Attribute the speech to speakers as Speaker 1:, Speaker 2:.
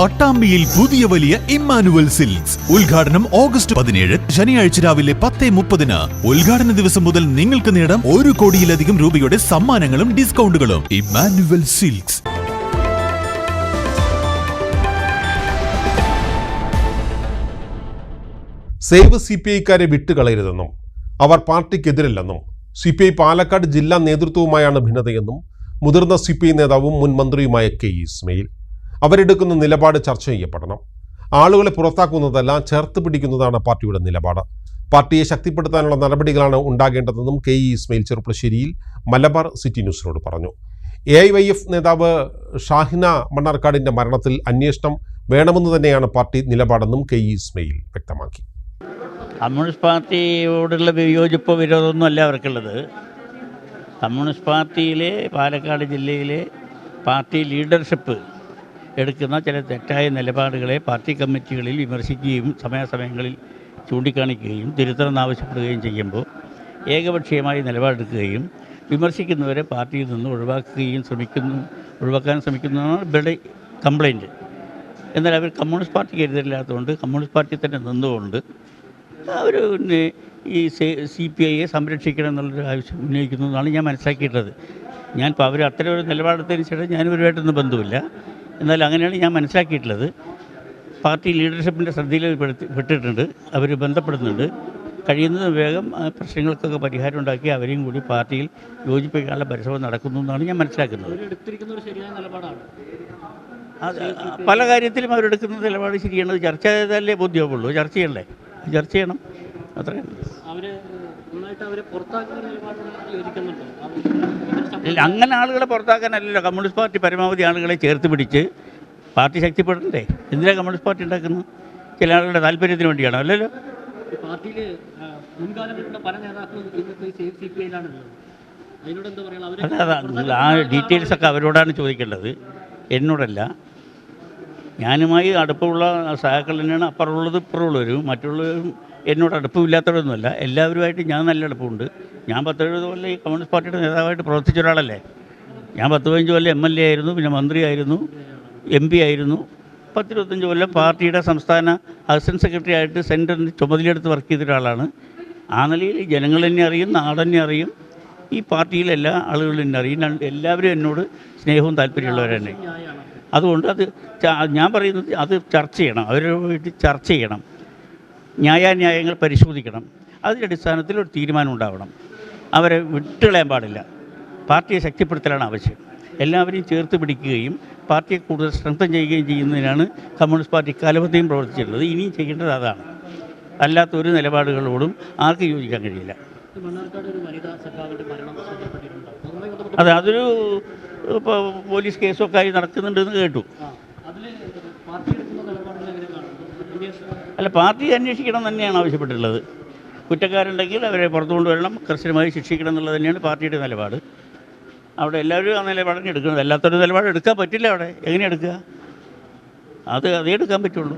Speaker 1: പട്ടാമ്പിയിൽ പുതിയ വലിയ Emmanuel silks. ഉദ്ഘാടനം ഓഗസ്റ്റ് പതിനേഴ്. ശനിയാഴ്ച രാവിലെ പത്ത് മുപ്പതിന്. ഉദ്ഘാടന ദിവസം മുതൽ നിങ്ങൾക്ക് നേടാം ഒരു കോടിയിലധികം രൂപയുടെ സമ്മാനങ്ങളും ഡിസ്കൗണ്ടുകളും. Emmanuel Silks.
Speaker 2: Save C P ഐക്കാരെ വിട്ടുകളയരുതെന്നും അവർ പാർട്ടിക്കെതിരല്ലെന്നും സി പി ഐ പാലക്കാട് ജില്ലാ നേതൃത്വവുമായാണ് ഭിന്നതയെന്നും മുതിർന്ന സി പി ഐ നേതാവും മുൻ മന്ത്രിയുമായ കെ ഇസ്മയിൽ. അവരെടുക്കുന്ന നിലപാട് ചർച്ച ചെയ്യപ്പെടണം. ആളുകളെ പുറത്താക്കുന്നതല്ല ചേർത്ത് പിടിക്കുന്നതാണ് പാർട്ടിയുടെ നിലപാട്. പാർട്ടിയെ ശക്തിപ്പെടുത്താനുള്ള നടപടികളാണ് ഉണ്ടാകേണ്ടതെന്നും കെ ഇ ഇസ്മയിൽ ചെറുപ്പശ്ശേരിയിൽ മലബാർ സിറ്റി ന്യൂസിനോട് പറഞ്ഞു. എ ഐ വൈ എഫ് നേതാവ് ഷാഹിന മണ്ണാർക്കാടിന്റെ മരണത്തിൽ അന്വേഷണം വേണമെന്ന് തന്നെയാണ് പാർട്ടി നിലപാടെന്നും കെ ഇ ഇസ്മയിൽ വ്യക്തമാക്കി.
Speaker 3: കമ്മ്യൂണിസ്റ്റ് പാർട്ടിയോടുള്ള വിയോജിപ്പോ വിരോധമൊന്നും അല്ല അവർക്കുള്ളത്. കമ്മ്യൂണിസ്റ്റ് പാർട്ടിയിലെ പാലക്കാട് ജില്ലയിലെ പാർട്ടി ലീഡർഷിപ്പ് എടുക്കുന്ന ചില തെറ്റായ നിലപാടുകളെ പാർട്ടി കമ്മിറ്റികളിൽ വിമർശിക്കുകയും സമയാസമയങ്ങളിൽ ചൂണ്ടിക്കാണിക്കുകയും തിരുത്തണം ആവശ്യപ്പെടുകയും ചെയ്യുമ്പോൾ ഏകപക്ഷീയമായി നിലപാടെടുക്കുകയും വിമർശിക്കുന്നവരെ പാർട്ടിയിൽ നിന്ന് ഒഴിവാക്കുകയും ശ്രമിക്കുന്നു ഒഴിവാക്കാൻ ശ്രമിക്കുന്നതാണ് ഇവരുടെ കംപ്ലൈന്റ് എന്നാൽ അവർ കമ്മ്യൂണിസ്റ്റ് പാർട്ടിക്ക് എതിരില്ലാത്തതുകൊണ്ട് കമ്മ്യൂണിസ്റ്റ് പാർട്ടി തന്നെ നിന്നുകൊണ്ട് അവർ പിന്നെ ഈ സി പി ഐയെ സംരക്ഷിക്കണം എന്നുള്ളൊരു ആവശ്യം ഉന്നയിക്കുന്നു എന്നാണ് ഞാൻ മനസ്സിലാക്കിയിട്ടുള്ളത്. ഞാൻ ഇപ്പോൾ അവർ അത്തരം ഒരു നിലപാടെടുത്തതിന് ശേഷം ഞാനിവരുമായിട്ടൊന്നും ബന്ധമില്ല. എന്നാൽ അങ്ങനെയാണ് ഞാൻ മനസ്സിലാക്കിയിട്ടുള്ളത്. പാർട്ടി ലീഡർഷിപ്പിന്റെ ശ്രദ്ധയിൽ പെട്ടിട്ടുണ്ട്. അവർ ബന്ധപ്പെടുന്നുണ്ട്. കഴിയുന്നത് വേഗം പ്രശ്നങ്ങൾക്കൊക്കെ പരിഹാരം ഉണ്ടാക്കി അവരെയും കൂടി പാർട്ടിയിൽ യോജിപ്പിക്കാനുള്ള പരിശ്രമം നടക്കുന്നു എന്നാണ് ഞാൻ മനസ്സിലാക്കുന്നത്. പല കാര്യത്തിലും അവരെടുക്കുന്ന നിലപാട് ശരിയാണ്. ചർച്ച ചെയ്താലേ ബോധ്യമാവുള്ളൂ. ചർച്ച ചെയ്യണ്ടേ? ചർച്ച ചെയ്യണം. അത്രയും ഇല്ല അങ്ങനെ ആളുകളെ പുറത്താക്കാനല്ലല്ലോ. കമ്മ്യൂണിസ്റ്റ് പാർട്ടി പരമാവധി ആളുകളെ ചേർത്ത് പിടിച്ച് പാർട്ടി ശക്തിപ്പെടണ്ടേ? എന്തിനാണ് കമ്മ്യൂണിസ്റ്റ് പാർട്ടി ഉണ്ടാക്കുന്നത്? ചില ആളുകളുടെ താല്പര്യത്തിന് വേണ്ടിയാണോ? അല്ലല്ലോ. അല്ല അതാ നിങ്ങൾ ആ ഡീറ്റെയിൽസ് ഒക്കെ അവരോടാണ് ചോദിക്കേണ്ടത്. എന്നോടല്ല. ഞാനുമായി അടുപ്പമുള്ള സഹാക്കൾ തന്നെയാണ് അപ്പുറമുള്ളത് ഇപ്പുറമുള്ളവരും മറ്റുള്ളവരും എന്നോട് അടുപ്പമില്ലാത്തവരൊന്നുമല്ല. എല്ലാവരുമായിട്ട് ഞാൻ നല്ല അടുപ്പമുണ്ട്. ഞാൻ പത്തെഴുപത് കൊല്ലം ഈ കമ്മ്യൂണിസ്റ്റ് പാർട്ടിയുടെ നേതാവായിട്ട് പ്രവർത്തിച്ച ഒരാളല്ലേ. ഞാൻ പത്ത് പതിനഞ്ച് കൊല്ലം എം എൽ എ ആയിരുന്നു പിന്നെ മന്ത്രിയായിരുന്നു എം പി ആയിരുന്നു. പത്തിരുപത്തഞ്ച് കൊല്ലം പാർട്ടിയുടെ സംസ്ഥാന അസിസ്റ്റന്റ് സെക്രട്ടറി ആയിട്ട് സെന്ററിന് ചുമതലയെടുത്ത് വർക്ക് ചെയ്ത ഒരാളാണ്. ആ നിലയിൽ ജനങ്ങൾ തന്നെ അറിയും നാടെന്നെ അറിയും. ഈ പാർട്ടിയിലെ എല്ലാ ആളുകളും എന്നെ അറിയും. എല്ലാവരും എന്നോട് സ്നേഹവും താല്പര്യമുള്ളവർ തന്നെ അതുകൊണ്ട് അത് ഞാൻ പറയുന്നത് അത് ചർച്ച ചെയ്യണം. അവരുമായിട്ട് ചർച്ച ചെയ്യണം. ന്യായാന്യായങ്ങൾ പരിശോധിക്കണം. അതിന്റെ അടിസ്ഥാനത്തിൽ ഒരു തീരുമാനം ഉണ്ടാവണം. അവരെ വിട്ടുകളയാൻ പാടില്ല. പാർട്ടിയെ ശക്തിപ്പെടുത്തലാണ് ആവശ്യം. എല്ലാവരെയും ചേർത്ത് പിടിക്കുകയും പാർട്ടിയെ കൂടുതൽ സ്ട്രെങ്തൻ ചെയ്യുകയും ചെയ്യുന്നതിനാണ് കമ്മ്യൂണിസ്റ്റ് പാർട്ടി കാലപത്തെയും പ്രവർത്തിച്ചിട്ടുള്ളത്. ഇനിയും ചെയ്യേണ്ടത് അതാണ്. അല്ലാത്ത ഒരു നിലപാടുകളോടും ആർക്കും യോജിക്കാൻ കഴിയില്ല. അതെ അതൊരു പോലീസ് കേസൊക്കെ ആയി നടക്കുന്നുണ്ടെന്ന് കേട്ടു
Speaker 4: ആ അതിൽ പാർട്ടി എടുക്കുന്ന നിലപാടുകൾ എങ്ങനെ കാണുന്നു അന്വേഷണം
Speaker 3: അല്ല പാർട്ടി അന്വേഷിക്കണം തന്നെയാണ് ആവശ്യപ്പെട്ടിട്ടുള്ളത്. കുറ്റക്കാരുണ്ടെങ്കിൽ അവരെ പുറത്തു കൊണ്ടുവരണം കർശനമായി ശിക്ഷിക്കണം എന്നുള്ളത് തന്നെയാണ് പാർട്ടിയുടെ നിലപാട്. അവിടെ എല്ലാവരും ആ നിലപാടിനെ എടുക്കുന്നത്. അല്ലാത്തൊരു നിലപാട് എടുക്കാൻ പറ്റില്ല അവിടെ. എങ്ങനെ എടുക്കുക? അത് അതേ എടുക്കാൻ പറ്റുള്ളൂ.